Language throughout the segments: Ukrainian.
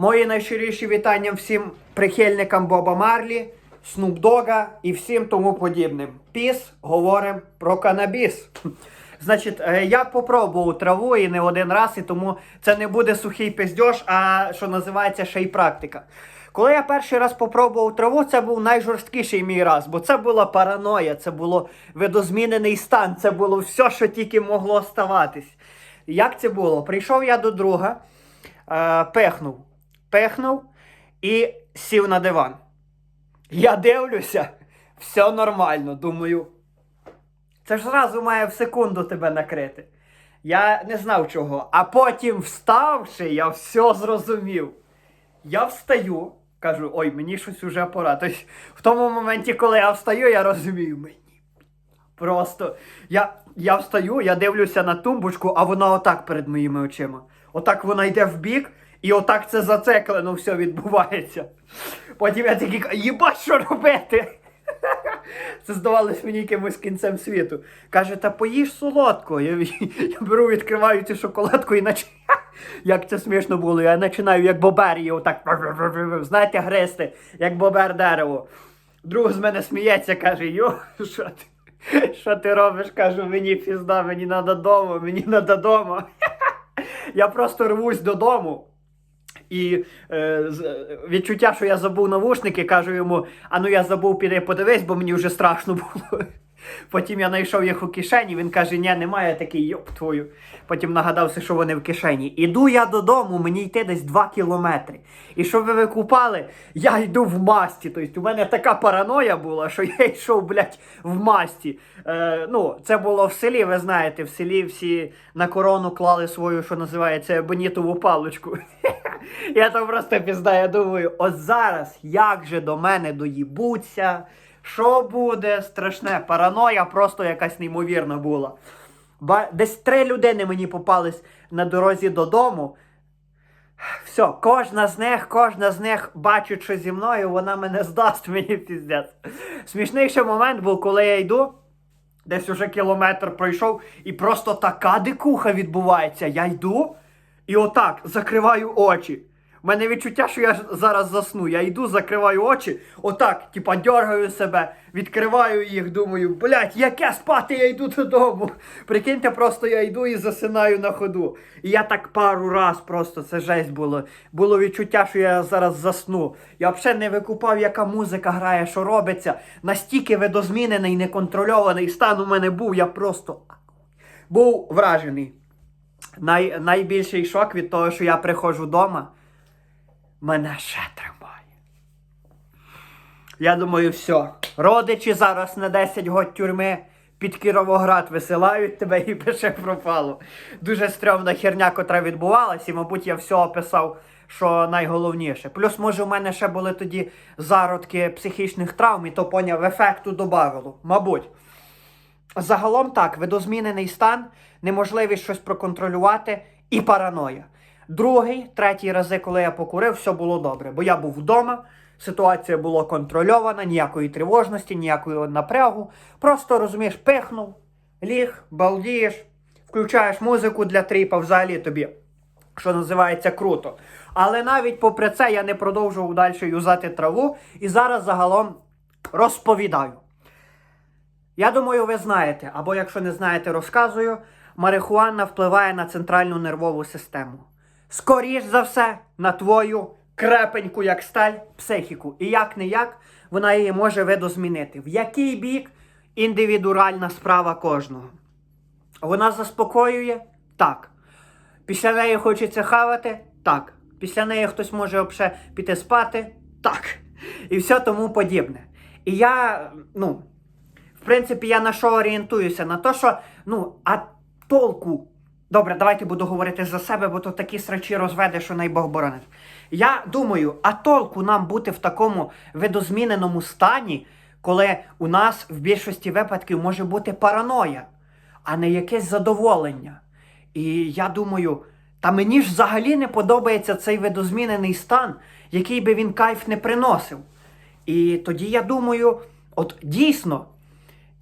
Мої найщиріші вітання всім прихильникам Боба Марлі, Снуп Дога і всім тому подібним. Піс говоримо про канабіс. Значить, е, я попробував траву і не один раз, і тому це не буде сухий пиздьош, а що називається ще й практика. Коли я перший раз попробував траву, це був найжорсткіший мій раз, бо це була параноя, це було видозмінений стан, це було все, що тільки могло ставатись. Як це було? Прийшов я до друга, е, пехнув і сів на диван. Я дивлюся, все нормально. Думаю, це ж зразу має в секунду тебе накрити. Я не знав чого. А потім, вставши, я все зрозумів. Я встаю, кажу, ой, мені щось уже пора. Тобто, в тому моменті, коли я встаю, я розумію, мені. Просто я, я встаю, я дивлюся на тумбочку, а вона отак перед моїми очима. Отак вона йде в бік, і отак це зациклено все відбувається. Потім я такий, їбать, що робити? Це здавалось мені якимось кінцем світу. Каже, та поїж солодко. Я, я беру, відкриваю цю шоколадку і наче. Як це смішно було, я починаю як бобер її отак, знаєте, гризти, як бобер дерево. Друг з мене сміється, каже, йо, що ти, що ти робиш? Кажу, мені пізда, мені треба додому, мені треба додому. Я просто рвусь додому. І е, з- відчуття, що я забув навушники, кажу йому: а ну я забув, піди подивись, бо мені вже страшно було. Потім я знайшов їх у кишені, він каже, ні, немає Я такий, йоп твою. Потім нагадався, що вони в кишені. Іду я додому, мені йти десь 2 кілометри. І щоб ви викупали, я йду в масті. Тобто у мене така параноя була, що я йшов, блядь, в масті. Е, ну, це було в селі, ви знаєте, в селі всі на корону клали свою, що називається, бонітову паличку. Я там просто пізда, я думаю, от зараз як же до мене доїбуться, що буде страшне, параноя просто якась неймовірна була. Ба- Десь три людини мені попались на дорозі додому. Все, кожна з них, кожна з них бачить, що зі мною, вона мене здасть мені піздець. Смішний момент був, коли я йду, десь уже кілометр пройшов, і просто така дикуха відбувається. Я йду і отак закриваю очі. У мене відчуття, що я зараз засну. Я йду, закриваю очі, отак, типа, дергаю себе, відкриваю їх, думаю, блядь, яке спати, я йду додому. Прикиньте, просто я йду і засинаю на ходу. І я так пару раз просто це жесть було. Було відчуття, що я зараз засну. Я взагалі не викупав, яка музика грає, що робиться. Настільки видозмінений, неконтрольований стан у мене був, я просто був вражений. Най, найбільший шок від того, що я приходжу вдома, мене ще тримає. Я думаю, все. Родичі зараз на 10 год тюрми під Кіровоград висилають тебе і пише пропало. Дуже стрьомна херня, котра відбувалась, і, мабуть, я все описав, що найголовніше. Плюс, може, у мене ще були тоді зародки психічних травм, і то поняв, ефекту добавило. Мабуть. Загалом так, видозмінений стан, неможливість щось проконтролювати і параноя. Другий, третій рази, коли я покурив, все було добре, бо я був вдома, ситуація була контрольована, ніякої тривожності, ніякої напрягу. Просто розумієш, пихнув, ліг, балдієш, включаєш музику для тріпа, взагалі тобі, що називається, круто. Але навіть попри це я не продовжував далі юзати траву і зараз загалом розповідаю. Я думаю, ви знаєте, або якщо не знаєте, розказую, марихуана впливає на центральну нервову систему. Скоріш за все, на твою крепеньку, як сталь, психіку. І як не як, вона її може видозмінити. В який бік індивідуальна справа кожного. Вона заспокоює? Так. Після неї хочеться хавати? Так. Після неї хтось може взагалі піти спати? Так. І все тому подібне. І я, ну, в принципі, я на що орієнтуюся? На те, що, ну, а толку. Добре, давайте буду говорити за себе, бо то такі срачі розведе, що най Бог боронить. Я думаю, а толку нам бути в такому видозміненому стані, коли у нас в більшості випадків може бути параноя, а не якесь задоволення. І я думаю, та мені ж взагалі не подобається цей видозмінений стан, який би він кайф не приносив. І тоді я думаю, от дійсно,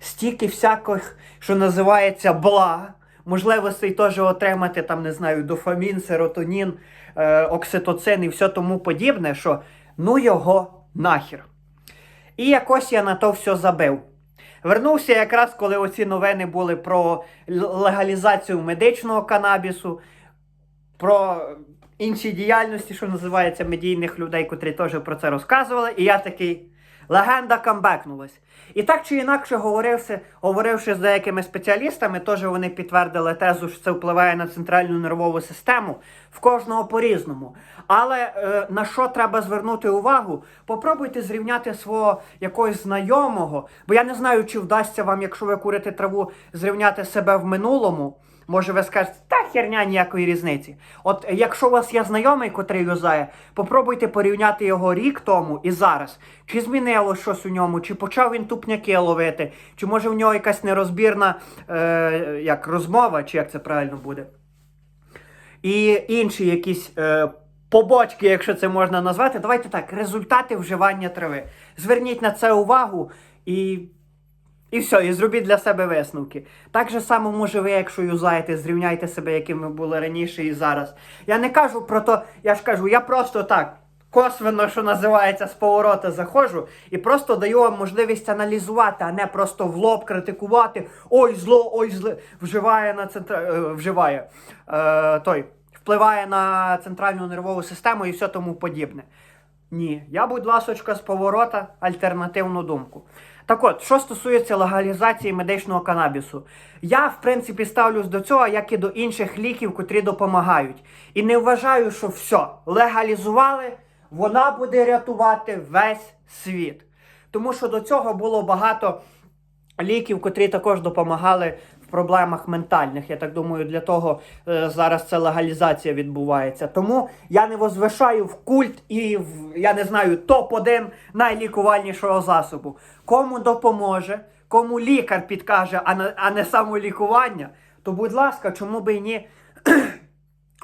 стільки всяких, що називається благ, можливостей теж отримати там, не знаю, дофамін, серотонін, е, окситоцин і все тому подібне, що ну його нахер. І якось я на то все забив. Вернувся якраз, коли оці новини були про легалізацію медичного канабісу, про інші діяльності, що називається медійних людей, котрі теж про це розказували. І я такий. Легенда камбекнулась. І так чи інакше, говоривши, говоривши з деякими спеціалістами, теж вони підтвердили тезу, що це впливає на центральну нервову систему в кожного по-різному. Але е, на що треба звернути увагу? Попробуйте зрівняти свого якогось знайомого, бо я не знаю, чи вдасться вам, якщо ви курите траву, зрівняти себе в минулому. Може, ви скажете, та херня ніякої різниці. От якщо у вас є знайомий, котрий юзає, попробуйте порівняти його рік тому і зараз. Чи змінило щось у ньому, чи почав він тупняки ловити, чи може в нього якась нерозбірна е, як розмова, чи як це правильно буде. І інші якісь е, побочки, якщо це можна назвати. Давайте так, результати вживання трави. Зверніть на це увагу і. І все, і зробіть для себе висновки. Так же само, може, ви, якщо юзаєте, зрівняйте себе, яким ви були раніше і зараз. Я не кажу про то, я ж кажу, я просто так, косвенно, що називається, з поворота заходжу, і просто даю вам можливість аналізувати, а не просто в лоб критикувати. Ой, зло, ой, зле. Вживає на центра... е, вживає. Е, той, впливає на центральну нервову систему і все тому подібне. Ні, я, будь ласочка, з поворота альтернативну думку. Так от, що стосується легалізації медичного канабісу, я, в принципі, ставлюсь до цього, як і до інших ліків, котрі допомагають. І не вважаю, що все, легалізували, вона буде рятувати весь світ. Тому що до цього було багато ліків, котрі також допомагали в проблемах ментальних. Я так думаю, для того е, зараз ця легалізація відбувається. Тому я не возвишаю в культ і в я не знаю топ-1 найлікувальнішого засобу. Кому допоможе, кому лікар підкаже, а не, а не самолікування, то будь ласка, чому би і ні.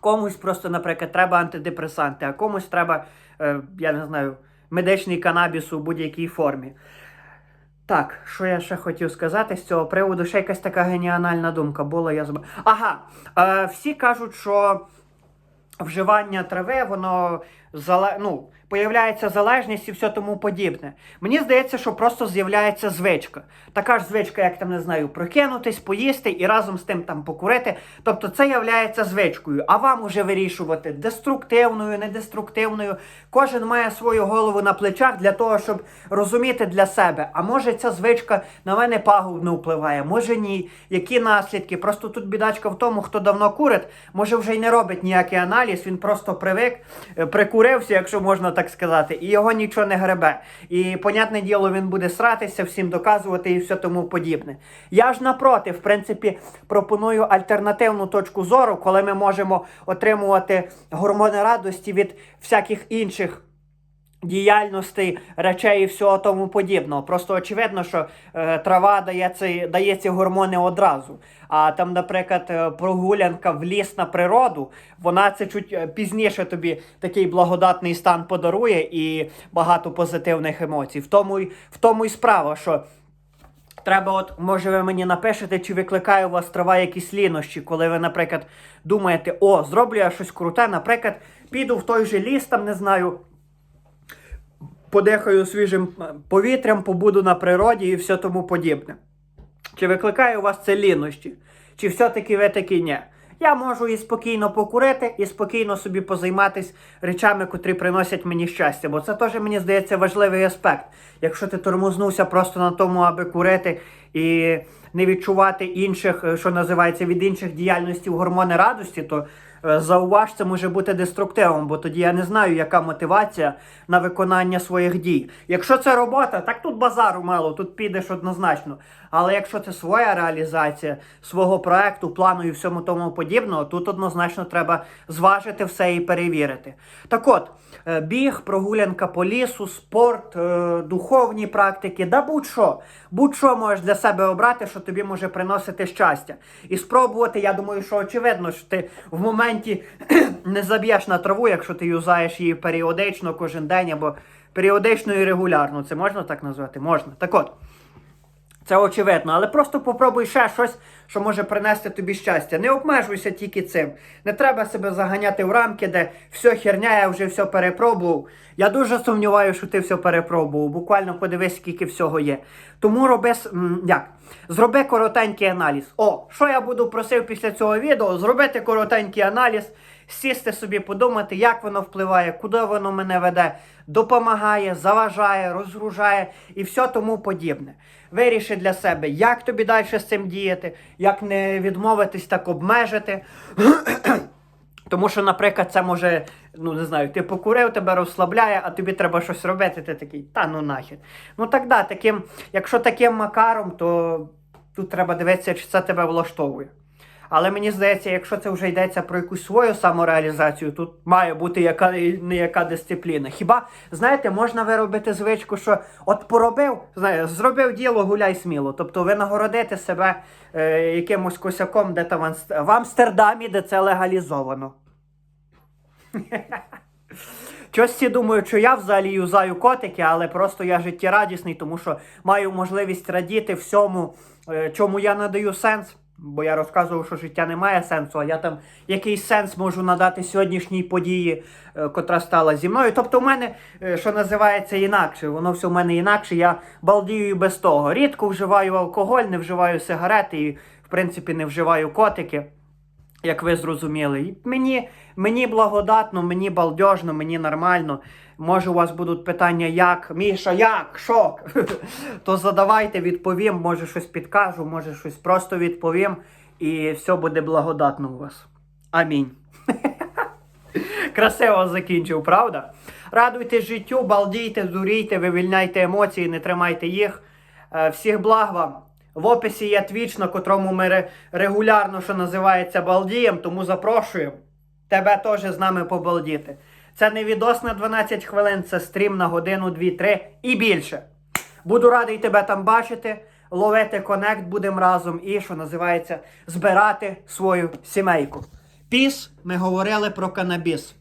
Комусь просто, наприклад, треба антидепресанти, а комусь треба, е, я не знаю, медичний канабіс у будь-якій формі. Так, що я ще хотів сказати з цього приводу? Ще якась така геніальна думка була. Я забув. Ага, е, всі кажуть, що вживання трави, воно. Ну, появляється залежність і все тому подібне. Мені здається, що просто з'являється звичка. Така ж звичка, як там не знаю, прокинутись, поїсти і разом з тим там покурити. Тобто це являється звичкою. А вам уже вирішувати деструктивною, недеструктивною. Кожен має свою голову на плечах для того, щоб розуміти для себе. А може ця звичка на мене пагубно впливає, може ні. Які наслідки? Просто тут бідачка в тому, хто давно курить, може вже й не робить ніякий аналіз, він просто привик, е, прикурився, якщо можна так сказати, і його нічого не гребе. І, понятне діло, він буде сратися, всім доказувати і все тому подібне. Я ж напроти, в принципі, пропоную альтернативну точку зору, коли ми можемо отримувати гормони радості від всяких інших. Діяльностей, речей і всього тому подібного. Просто очевидно, що е, трава дає ці, дає ці гормони одразу. А там, наприклад, е, прогулянка в ліс на природу, вона це чуть е, пізніше тобі такий благодатний стан подарує і багато позитивних емоцій. В тому, й- в тому і справа, що Треба, от, може, ви мені напишете, чи викликає у вас трава якісь лінощі, коли ви, наприклад, думаєте, о, зроблю я щось круте, наприклад, піду в той же ліс, там не знаю, подихаю свіжим е, повітрям, побуду на природі і все тому подібне. Чи викликає у вас це лінощі? Чи все-таки ви такі ні? Я можу і спокійно покурити, і спокійно собі позайматися речами, котрі приносять мені щастя. Бо це теж, мені здається, важливий аспект. Якщо ти тормознувся просто на тому, аби курити і не відчувати інших, е, що називається, від інших діяльностей гормони радості, то е, зауваж, це може бути деструктивом, бо тоді я не знаю, яка мотивація на виконання своїх дій. Якщо це робота, так тут базару мало, тут підеш однозначно. Але якщо це своя реалізація свого проекту, плану і всьому тому подібного, тут однозначно треба зважити все і перевірити. Так от, е, біг, прогулянка по лісу, спорт, духовні практики, да будь-що. Будь-що можеш для себе обрати, що тобі може приносити щастя. І спробувати, я думаю, що очевидно, що ти в моменті не заб'єш на траву, якщо ти юзаєш її періодично кожен день або періодично і регулярно. Це можна так назвати? Можна. Так от. Це очевидно, але просто попробуй ще щось, що може принести тобі щастя. Не обмежуйся тільки цим. Не треба себе заганяти в рамки, де все херня, я вже все перепробував. Я дуже сумніваюся, що ти все перепробував. Буквально подивись, скільки всього є. Тому роби як? Зроби коротенький аналіз. О, що я буду просив після цього відео? Зробити коротенький аналіз, сісти собі, подумати, як воно впливає, куди воно мене веде, допомагає, заважає, розгружає і все тому подібне. Виріши для себе, як тобі далі з цим діяти, як не відмовитись, так обмежити. Тому що, наприклад, це може, ну не знаю, ти покурив, тебе розслабляє, а тобі треба щось робити, ти такий, та ну нахід. Ну так да, таким, якщо таким макаром, то тут треба дивитися, чи це тебе влаштовує. Але мені здається, якщо це вже йдеться про якусь свою самореалізацію, тут має бути яка не яка дисципліна. Хіба знаєте, можна виробити звичку, що от поробив, знає, зробив діло, гуляй сміло. Тобто ви нагородите себе е, якимось косяком, де там в Амстердамі, де це легалізовано. Щось всі думають, що я взагалі юзаю котики, але просто я життєрадісний, тому що маю можливість радіти всьому, е, чому я надаю сенс. Бо я розказував, що життя не має сенсу, а я там якийсь сенс можу надати сьогоднішній події, е, котра стала зі мною. Тобто, в мене, е, що називається, інакше, воно все в мене інакше, я балдію без того. Рідко вживаю алкоголь, не вживаю сигарети і, в принципі, не вживаю котики як ви зрозуміли. І мені, мені благодатно, мені балдежно, мені нормально. Може, у вас будуть питання, як, Міша, як, що? То задавайте, відповім, може щось підкажу, може щось просто відповім, і все буде благодатно у вас. Амінь. Красиво закінчив, правда? Радуйтесь життю, балдійте, зурійте, вивільняйте емоції, не тримайте їх. Е, Всіх благ вам. В описі є твіч, на котрому ми регулярно, що називається, балдієм, тому запрошуємо тебе теж з нами побалдіти. Це не відос на 12 хвилин, це стрім на годину, 2-3 і більше. Буду радий тебе там бачити, ловити конект будемо разом і, що називається, збирати свою сімейку. Піс, ми говорили про канабіс.